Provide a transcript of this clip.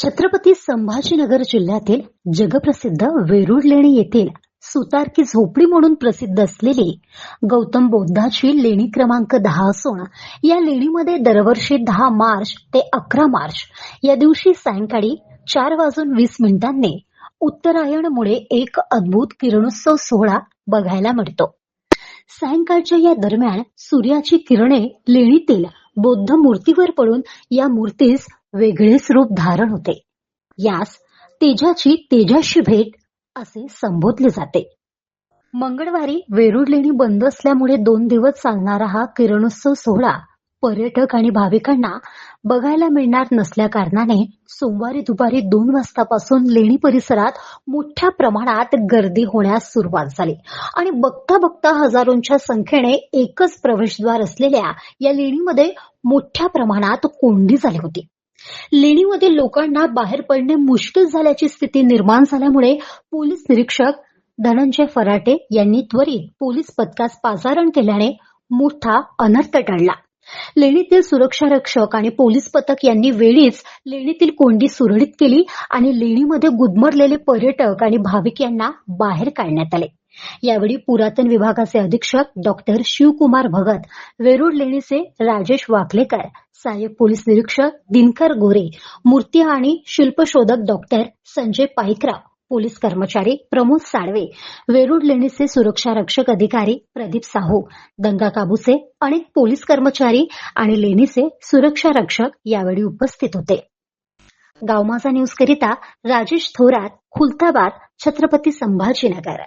छत्रपती संभाजीनगर जिल्ह्यातील जगप्रसिद्ध वेरूळ लेणी येथील सुतारकी झोपडी म्हणून प्रसिद्ध असलेली गौतम बौद्धाची लेणी क्रमांक दहा असून या लेणीमध्ये दरवर्षी दहा मार्च ते अकरा मार्च या दिवशी सायंकाळी चार वाजून वीस मिनिटांनी उत्तरायणमुळे एक अद्भुत किरणोत्सव सोहळा बघायला मिळतो. सायंकाळच्या या दरम्यान सूर्याची किरणे लेणीतील बौद्ध मूर्तीवर पडून या मूर्तीस वेगळेच रूप धारण होते. यास तेजाची तेजाशी भेट असे संबोधले जाते. मंगळवारी वेरूळ लेणी बंद असल्यामुळे दोन दिवस चालणारा हा किरणोत्सव सोहळा पर्यटक आणि भाविकांना बघायला मिळणार नसल्या कारणाने सोमवारी दुपारी दोन वाजतापासून लेणी परिसरात मोठ्या प्रमाणात गर्दी होण्यास सुरुवात झाली आणि बघता बघता हजारोंच्या संख्येने एकच प्रवेशद्वार असलेल्या या लेणीमध्ये मोठ्या प्रमाणात कोंडी झाली होती. लेणीमधील लोकांना बाहेर पडणे मुश्किल झाल्याची स्थिती निर्माण झाल्यामुळे पोलीस निरीक्षक धनंजय फराटे यांनी त्वरित पोलीस पथकास पाचारण केल्याने मोठा अनर्थ टळला. लेणीतील सुरक्षा रक्षक आणि पोलीस पथक यांनी वेळीच लेणीतील कोंडी सुरळीत केली आणि लेणीमध्ये गुदमरलेले पर्यटक आणि भाविक यांना बाहेर काढण्यात आले. यावेळी पुरातन विभागाचे अधीक्षक डॉक्टर शिवकुमार भगत वेरूळ लेणीचे राजेश वाकलेकर सहाय्यक पोलीस निरीक्षक दिनकर गोरे मूर्ती आणि शिल्पशोधक डॉक्टर संजय पाईकराव पोलीस कर्मचारी प्रमोद साळवे वेरूळ लेणीचे सुरक्षा रक्षक अधिकारी प्रदीप साहू दंगा काबूचे अनेक पोलीस कर्मचारी आणि लेणीचे सुरक्षा रक्षक यावेळी उपस्थित होते. गावमाजा न्यूज करिता राजेश थोरात खुलताबाद छत्रपती संभाजीनगर.